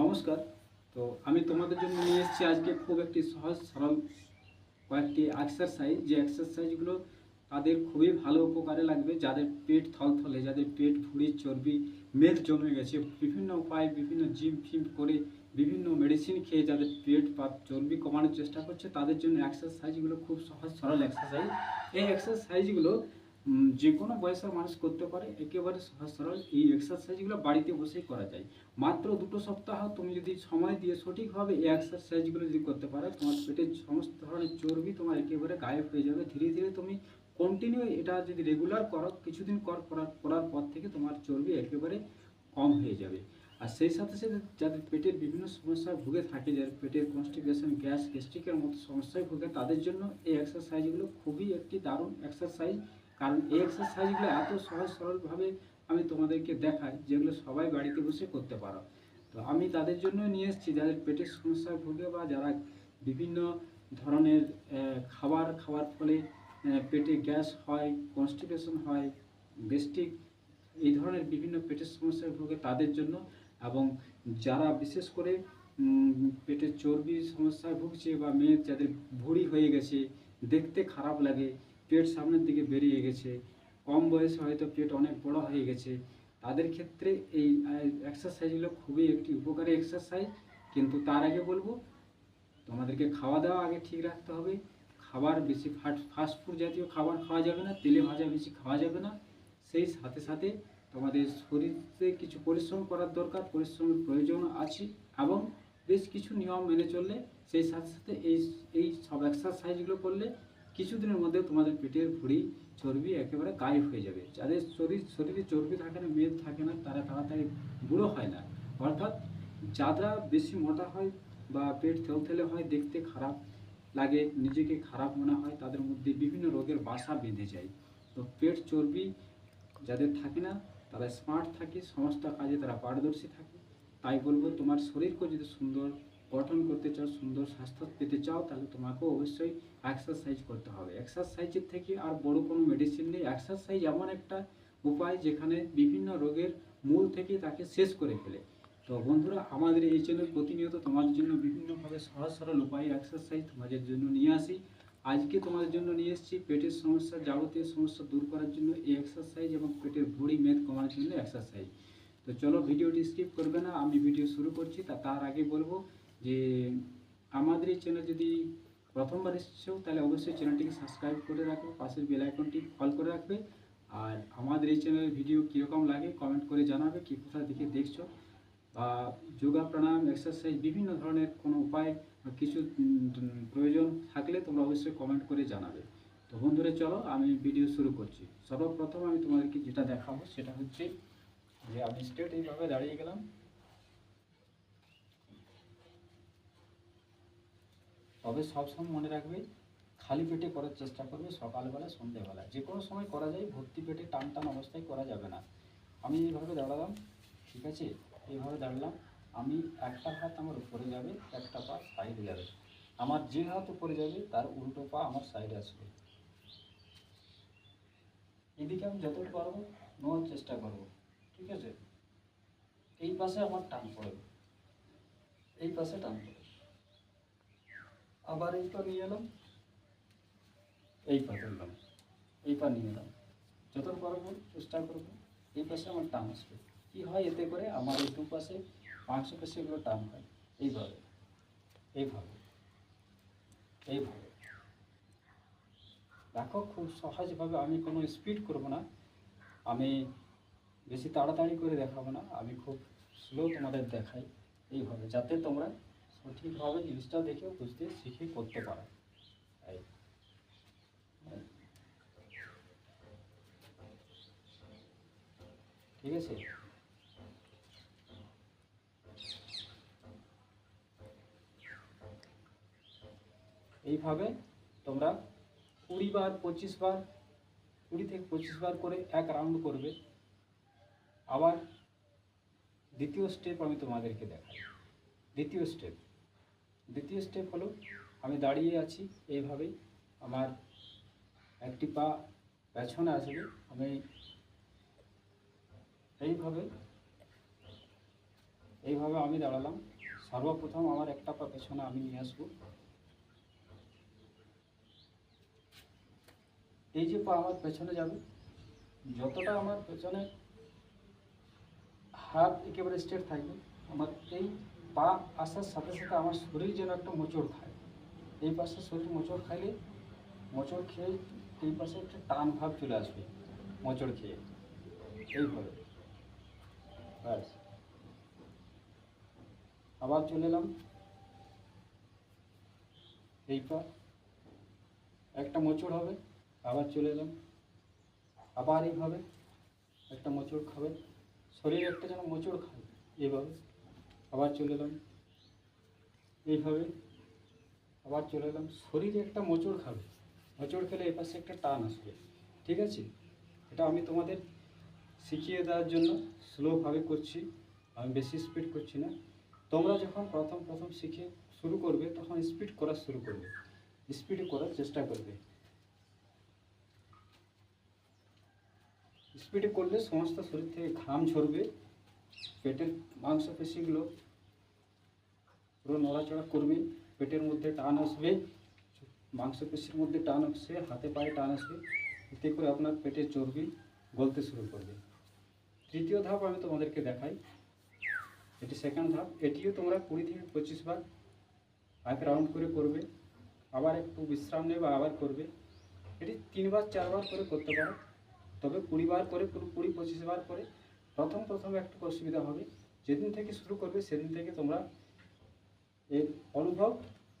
নমস্কার। তো আমি তোমাদের জন্য নিয়ে এসেছি আজকে খুব একটি সহজ, সরল কয়েকটি এক্সারসাইজ যে এক্সারসাইজগুলো তাদের খুবই ভালো উপকারে লাগবে। যাদের পেট থলথলে, যাদের পেট ভুঁড়ি, চর্বি, মেদ জমে গেছে, বিভিন্ন উপায় বিভিন্ন জিম ফিম করে বিভিন্ন মেডিসিন খেয়ে যাদের পেট বা চর্বি কমানোর চেষ্টা করছে, তাদের জন্য এক্সারসাইজগুলো খুব সহজ, সরল এক্সারসাইজ এই এক্সারসাইজগুলো যে কোনো বয়সের মানুষ করতে পারে, একেবারে সহজ সরল এই এক্সারসাইজগুলো বাড়িতে বসেই করা যায়। মাত্র দুটো সপ্তাহ তুমি যদি সময় দিয়ে সঠিকভাবে এই এক্সারসাইজগুলো যদি করতে পারো, তোমার পেটের সমস্ত ধরনের চর্বি তোমার একেবারে গায়েব হয়ে যাবে। ধীরে ধীরে তুমি কন্টিনিউ এটা যদি রেগুলার করো, কিছুদিন কর, করার করার পর থেকে তোমার চর্বি একেবারে কম হয়ে যাবে। আর সেই সাথে সাথে যাদের পেটের বিভিন্ন সমস্যায় ভুগে থাকে, যাদের পেটের কনস্টিপেশন গ্যাস গ্যাস্ট্রিকের মতো সমস্যায় ভুগে, তাদের জন্য এই এক্সারসাইজগুলো খুবই একটি দারুণ এক্সারসাইজ কারণ এই এক্সারসাইজগুলো এত সহজ সরলভাবে আমি তোমাদেরকে দেখাই, যেগুলো সবাই বাড়িতে বসে করতে পারো। তো আমি তাদের জন্য নিয়ে এসেছি, যাদের পেটের সমস্যায় ভুগে বা যারা বিভিন্ন ধরনের খাবার খাওয়ার ফলে পেটে গ্যাস হয় কনস্টিপেশন হয় গ্যাস্ট্রিক এই ধরনের বিভিন্ন পেটের সমস্যায় ভুগে তাদের জন্য এবং যারা বিশেষ করে পেটের চর্বির সমস্যায় ভুগছে বা মেয়ের যাদের ভুঁড়ি হয়ে গেছে, দেখতে খারাপ লাগে পেট সামনের দিকে বেরিয়ে গেছে। কম বয়সে হয়তো পেট অনেক বড় হয়ে গেছে। তাদের ক্ষেত্রে এই এক্সারসাইজগুলো খুবই একটি উপকারী এক্সারসাইজ কিন্তু তার আগে বলব, তোমাদেরকে খাওয়া দাওয়া আগে ঠিক রাখতে হবে। খাবার বেশি ফাস্ট ফাস্টফুড জাতীয় খাবার খাওয়া যাবে না, তেলে ভাজা বেশি খাওয়া যাবে না। সেই সাথে সাথে তোমাদের শরীরে কিছু পরিশ্রম করার দরকার, পরিশ্রমের প্রয়োজন আছে এবং বেশ কিছু নিয়ম মেনে চললে সেই সাথে সাথে এই এই সব এক্সারসাইজগুলো করলে কিছুদিনের মধ্যে তোমাদের পেটের ভুঁড়ি, চর্বি একেবারে গায়েব হয়ে যাবে। যাদের শরীর, শরীরে চর্বি থাকে না, মেদ থাকে না, তারা তাড়াতাড়ি বুড়ো হয় না। অর্থাৎ যারা বেশি মোটা হয় বা পেট থেলথেলে হয়, দেখতে খারাপ লাগে, নিজেকে খারাপ মনে হয়, তাদের মধ্যে বিভিন্ন রোগের বাসা বেঁধে যায়। তো পেট চর্বি যাদের থাকে না, তারা স্মার্ট থাকে, সমস্ত কাজে তারা পারদর্শী থাকে। তাই বলব, তোমার শরীরকে যদি সুন্দর গঠন করতে চাও, সুন্দর স্বাস্থ্য পেতে চাও, তাহলে তোমাকেও অবশ্যই এক্সারসাইজ করতে হবে। এক্সারসাইজের থেকে আর বড় কোনো মেডিসিন নেই। এক্সারসাইজ এমন একটা উপায় যেখানে বিভিন্ন রোগের মূল থেকে তাকে শেষ করে ফেলে। তো বন্ধুরা, আমাদের এই চ্যানেল প্রতিনিয়ত তোমাদের জন্য বিভিন্নভাবে সহজ সরল উপায় এক্সারসাইজ তোমাদের জন্য নিয়ে আসি। আজকে তোমাদের জন্য নিয়ে এসেছি পেটের সমস্যা, যাবতীয় সমস্যা দূর করার জন্য এই এক্সারসাইজ এবং পেটের ভুঁড়ি মেদ কমানোর জন্য এক্সারসাইজ তো চলো ভিডিওটি স্কিপ করবে না, আমি ভিডিও শুরু করছি, তা তার আগে বলব যে আমাদের এই চ্যানেল যদি প্রথমবার এসেছ, তাহলে অবশ্যই চ্যানেলটিকে সাবস্ক্রাইব করে রাখবে পাশের বেল আইকনটি কল করে রাখবে। আর আমাদের এই চ্যানেলের ভিডিও কীরকম লাগে কমেন্ট করে জানাবে, কী কোথা থেকে দেখছ। বা যোগা প্রাণায়াম এক্সারসাইজ বিভিন্ন ধরনের কোনো উপায় বা কিছু প্রয়োজন থাকলে তোমরা অবশ্যই কমেন্ট করে জানাবে। তো বন্ধুরা, চলো আমি ভিডিও শুরু করছি। সর্বপ্রথম আমি তোমাদেরকে যেটা দেখাবো, সেটা হচ্ছে যে আমি স্ট্রেট এইভাবে দাঁড়িয়ে গেলাম। তবে সবসময় মনে রাখবে, খালি পেটে করার চেষ্টা করবে সকালবেলা, সন্ধ্যেবেলা। যে কোনো সময় করা যায়, ভর্তি পেটে টান টান অবস্থায় করা যাবে না। আমি এইভাবে দাঁড়ালাম, ঠিক আছে? এইভাবে দাঁড়ালাম। আমি একটা হাত আমার উপরে যাবে, একটা পা সাইডে যাবে। আমার যে হাত উপরে যাবে, তার উল্টো পা আমার সাইডে আসবে। এদিকে আমি যতটা পারব, নেওয়ার চেষ্টা করব, ঠিক আছে? এই পাশে আমার টান পড়বে। এই পাশে টান পড়বে। আবার এই পা নিয়ে এলাম। এই পা তুললাম এই পা নিয়ে এলাম। যতটা পারব চেষ্টা করব, এই পাশে আমার টান আসবে। কী হয় এতে করে আমার এই দু পাশে মাংস পেশিগুলো টান হয়। এইভাবে এইভাবে এইভাবে। দেখো, খুব সহজভাবে আমি কোনো স্পিড করব না। আমি বেশি তাড়াতাড়ি করে দেখাবো না। আমি খুব স্লো তোমাদের দেখাই। এইভাবে, যাতে তোমরা সঠিকভাবে জিনিসটা দেখে বুঝতে, শিখে করতে পারো। এই। ঠিক আছে এইভাবে তোমরা কুড়ি বার, পঁচিশ বার, কুড়ি থেকে পঁচিশ বার করে এক রাউন্ড করবে আবার দ্বিতীয় স্টেপ আমি তোমাদেরকে দেখাই দ্বিতীয় স্টেপ দ্বিতীয় স্টেপ হলো আমি দাঁড়িয়ে আছি এইভাবেই। আমার একটি পা পেছনে আসবে। আমি এইভাবে এইভাবে আমি দাঁড়ালাম। সর্বপ্রথম আমার একটা পা পেছনে আমি নিয়ে আসব। এই যে পা আমার পেছনে যাবে, যতটা আমার পেছনে হাত একেবারে স্ট্রেট থাকবে, আমার এই পা আসার সাথে সাথে আমার শরীর যেন একটা মোচড় খায়। এই পাশে শরীর মোচড় খাইলে, মোচড় খেয়ে এই পাশে একটা টান ভাব চলে আসবে, মোচড় খেয়ে। এইভাবে। ব্যাস। আবার চলে এলাম। এই পা, একটা মোচড় হবে, আবার চলে এলাম। আবার এইভাবে একটা মোচড় খাবে। শরীর একটা যেন মোচড় খাবে এইভাবে। আবার চলে এলাম। এইভাবে আবার চলে এলাম। শরীরে একটা মোচড় খাবে। মোচড় খেলে এপাশে একটা টান আসবে। ঠিক আছে? এটা আমি তোমাদের শিখিয়ে দেওয়ার জন্য স্লোভাবে করছি। আমি বেশি স্পিড করছি না। তোমরা যখন প্রথম প্রথম শিখে শুরু করবে, তখন স্পিড করা শুরু করবে। স্পিড করার চেষ্টা করবে। স্পিডে করলে সমস্ত শরীর থেকে ঘাম ঝরবে। পেটের মাংসপেশিগুলো পুরো নড়াচড়া করবে, পেটের মধ্যে টান আসবে মাংসপেশির মধ্যে টান আসবে হাতে পায়ে টান আসবে, এতে করে আপনার পেটের চর্বি গলতে শুরু করবে। তৃতীয় ধাপ আমি তোমাদেরকে দেখাই। এটি সেকেন্ড ধাপ। এটিও তোমরা কুড়ি থেকে পঁচিশ বার এক রাউন্ড করে করবে, আবার একটু বিশ্রাম নেবে, আবার করবে। এটি তিনবার, চারবার করে করতে পারো, তবে কুড়ি বার করে পুরো কুড়ি, পঁচিশ বার করে প্রথম প্রথম একটু অসুবিধা হবে। যেদিন থেকে শুরু করবে, সেদিন থেকে তোমরা এর অনুভব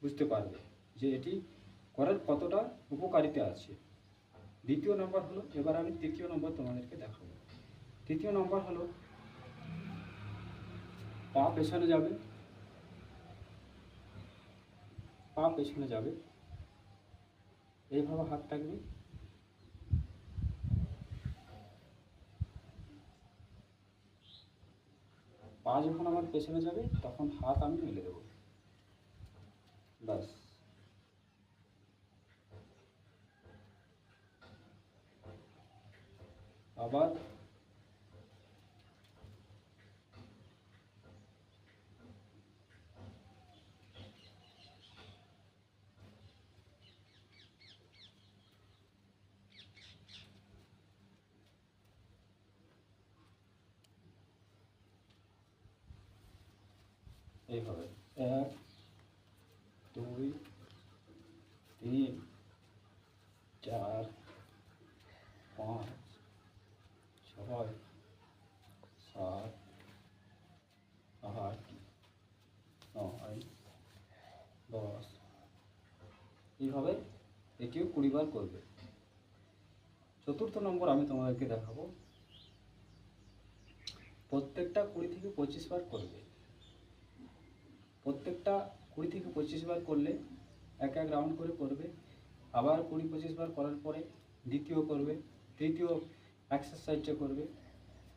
বুঝতে পারবে যে এটি করার কতটা উপকারিতা আছে। দ্বিতীয় নম্বর হলো, এবার আমি তৃতীয় নম্বর তোমাদেরকে দেখাবো। তৃতীয় নম্বর হলো, পা পেছনে যাবে। পা পেছনে যাবে। এইভাবে হাত থাকবে। পা যখন আমার পেছনে যাবে তখন হাত আমি মেলে দেবো। ব্যাস। আবার এইভাবে। এক, দুই, তিন, চার, পাঁচ, ছয়, সাত, আট, নয়, দশ। এইভাবে এটিও কুড়ি বার করবে। চতুর্থ নম্বর আমি তোমাদেরকে দেখাবো। প্রত্যেকটা কুড়ি থেকে পঁচিশ বার করবে। প্রত্যেকটা কুড়ি থেকে পঁচিশ বার করলে এক এক রাউন্ড করে করবে। আবার কুড়ি পঁচিশ বার করার পরে দ্বিতীয় করবে, তৃতীয় এক্সারসাইজটা করবে,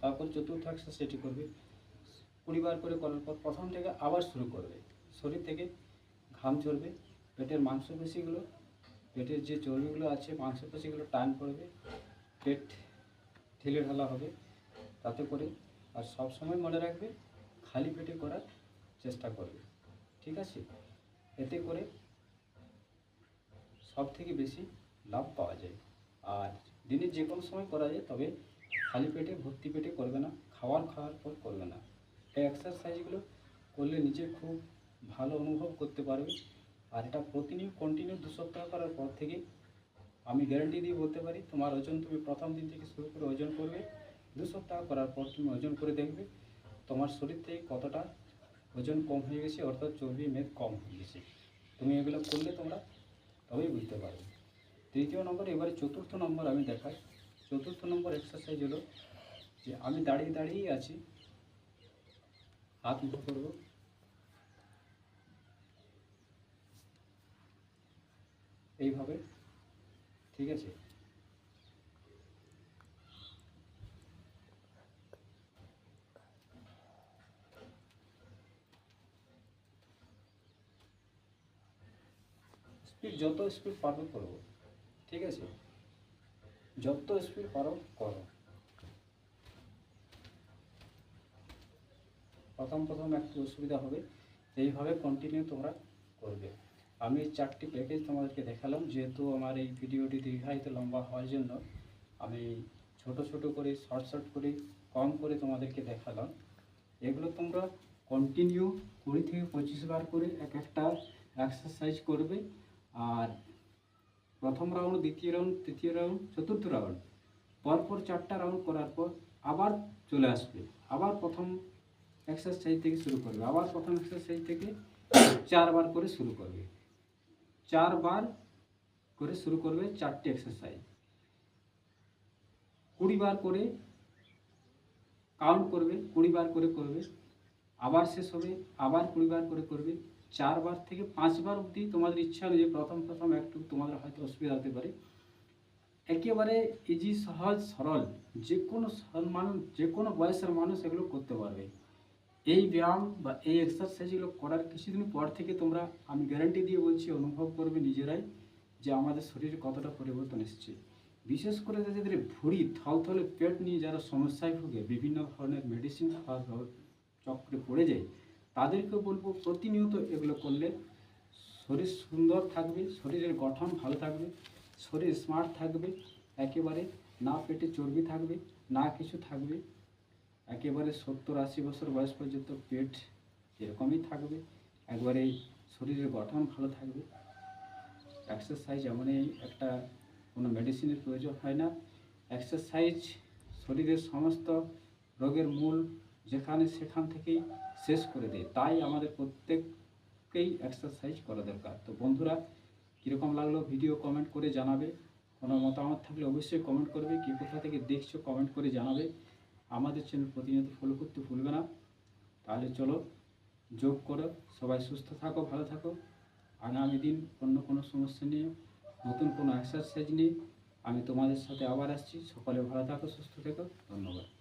তারপর চতুর্থ এক্সারসাইজটি করবে। কুড়ি বার করে করার পর প্রথম থেকে আবার শুরু করবে। শরীর থেকে ঘাম ঝরবে, পেটের মাংসপেশিগুলো, পেটের যে চর্বিগুলো আছে, মাংসপেশিগুলো টান পড়বে, পেট ঢিলে ঢালা হবে। তাতে করে আর সব সময় মনে রাখবে, খালি পেটে করার চেষ্টা করবে। ঠিক আছে? এতে করে সব থেকে বেশি লাভ পাওয়া যায়। আর দিনের যে কোনো সময় করা যায়, তবে খালি পেটে, ভর্তি পেটে করবে না, খাওয়ার খাওয়ার পর করবে না। এই এক্সারসাইজগুলো করলে নিজে খুব ভালো অনুভব করতে পারবে। আর এটা প্রতিনিয়ত কন্টিনিউ দু সপ্তাহ করার পর থেকে আমি গ্যারান্টি দিয়ে বলতে পারি, তোমার ওজন তুমি প্রথম দিন থেকে শুরু করে ওজন করবে। দু সপ্তাহ করার পর তুমি ওজন করে দেখবে, তোমার শরীর থেকে কতটা ওজন কম হয়ে গেছে, অর্থাৎ চর্বি মেদ কম হয়ে গেছে। তুমি এগুলো করলে তোমরা তবেই বুঝতে পারবে। তৃতীয় নম্বর, এবারে চতুর্থ নম্বর আমি দেখাই। চতুর্থ নম্বর এক্সারসাইজ হলো যে আমি দাঁড়িয়ে দাঁড়িয়েই আছি। হাত মুঠো করব। এইভাবে, ঠিক আছে স্পিড যত স্পিড পারবে করব ঠিক আছে? যত স্পিড পারো করো। প্রথম প্রথম একটু অসুবিধা হবে। এইভাবে কন্টিনিউ তোমরা করবে। আমি চারটি প্যাকেজ তোমাদেরকে দেখালাম। যেহেতু আমার এই ভিডিওটি দীর্ঘায়িত লম্বা হওয়ার জন্য, আমি ছোট ছোট করে শর্ট শর্ট করে, কম করে তোমাদেরকে দেখালাম। এগুলো তোমরা কন্টিনিউ কুড়ি থেকে পঁচিশ বার করে এক একটা এক্সারসাইজ করবে। আর প্রথম রাউন্ড দ্বিতীয় রাউন্ড তৃতীয় রাউন্ড চতুর্থ রাউন্ড পরপর চারটা রাউন্ড করার পর আবার চলে আসবে। আবার প্রথম এক্সারসাইজ থেকে শুরু করবে। আবার প্রথম এক্সারসাইজ থেকে চারবার করে শুরু করবে। চারবার করে শুরু করবে চারটি এক্সারসাইজ কুড়ি বার করে কাউন্ট করবে কুড়ি বার করে করবে। আবার শেষ হবে, আবার কুড়ি বার করে করবে। চারবার থেকে পাঁচবার অবধি তোমাদের ইচ্ছা অনুযায়ী প্রথম প্রথম একটু তোমাদের হয়তো অসুবিধা হতে পারে। একেবারে ইজি সহজ, সরল যে কোনো মানুষ যে কোনো বয়সের মানুষ এগুলো করতে পারবে। এই ব্যায়াম বা এই এক্সারসাইজগুলো করার কিছুদিন পর থেকে তোমরা, আমি গ্যারান্টি দিয়ে বলছি, অনুভব করবে নিজেরাই যে আমাদের শরীরে কতটা পরিবর্তন এসেছে। বিশেষ করে যাদের ভুঁড়ি, থলথলে পেট নিয়ে যারা সমস্যায় ভুগে, বিভিন্ন ধরনের মেডিসিন খাওয়ার চক্রে পড়ে যায় তাদেরকে বলব, প্রতিনিয়ত এগুলো করলে শরীর সুন্দর থাকবে, শরীরের গঠন ভালো থাকবে, শরীর স্মার্ট থাকবে, একেবারে না পেটে চর্বি থাকবে, না কিছু থাকবে, একেবারে সত্তর আশি বছর বয়স পর্যন্ত পেট এরকমই থাকবে, একবারে শরীরের গঠন ভালো থাকবে। এক্সারসাইজ এমনই একটা কোনো মেডিসিনের প্রয়োজন হয় না। এক্সারসাইজ শরীরের সমস্ত রোগের মূল যেখানে সেখান থেকেই শেষ করে দেয়। তাই আমাদের প্রত্যেককেই এক্সারসাইজ করা দরকার। তো বন্ধুরা, কীরকম লাগল ভিডিও কমেন্ট করে জানাবে। কোনো মতামত থাকলে অবশ্যই কমেন্ট করবে। কি কোথা থেকে দেখছ কমেন্ট করে জানাবে। আমাদের চ্যানেল প্রতিনিয়ত ফলো করতে ভুলবে না। তাহলে চলো, যোগ করো। সবাই সুস্থ থাকো, ভালো থাকো। আগামী দিন অন্য কোনো সমস্যা নিয়ে, নতুন কোনো এক্সারসাইজ নিয়ে আমি তোমাদের সাথে আবার আসছি। সকলে ভালো থাকো, সুস্থ থেকো। ধন্যবাদ।